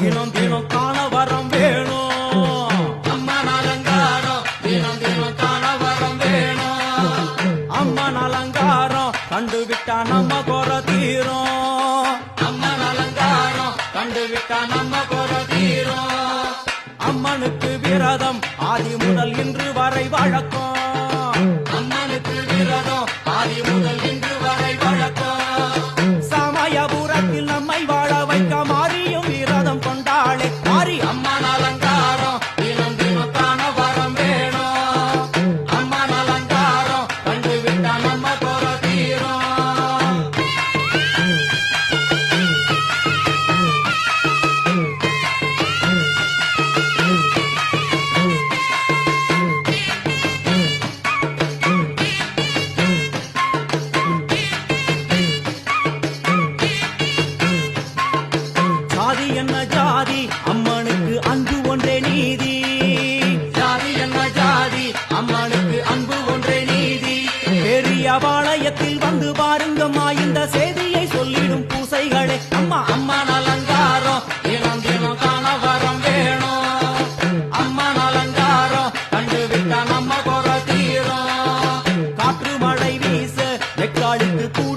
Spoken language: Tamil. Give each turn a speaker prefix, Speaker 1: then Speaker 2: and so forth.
Speaker 1: தினம் தினம் காண வரம் வேணும்.
Speaker 2: அம்மன் அலங்காரம் தினம் தினம் காண வரம் வேணும்.
Speaker 1: அம்மன் அலங்காரம் கண்டு விட்டா நம்ம குறை தீரும்.
Speaker 2: அம்மன் அலங்காரம் கண்டு விட்டா நம்ம குறை தீரும்.
Speaker 1: அம்மனுக்கு விரதம் ஆதி முதல் இன்று வரை வழக்கம்.
Speaker 2: அம்மனுக்கு விரதம் ஆதி முதல் இன்று வரை வழக்கம்.
Speaker 1: சமயபுரத்தில் நம்மை வாழ வைக்கமா வந்து பாருங்கம்மா இந்த செய்தியை
Speaker 2: சொல்லிடும் பூசைகளே. அம்மா அம்மா அலங்காரம். தினம் தினம் கணவரம் வேணும். அம்மா அலங்காரம். கண்டு விட்டா அம்மா குறை தீரும்.
Speaker 1: காற்று மழை வீச வெக்காளிக்கு பூ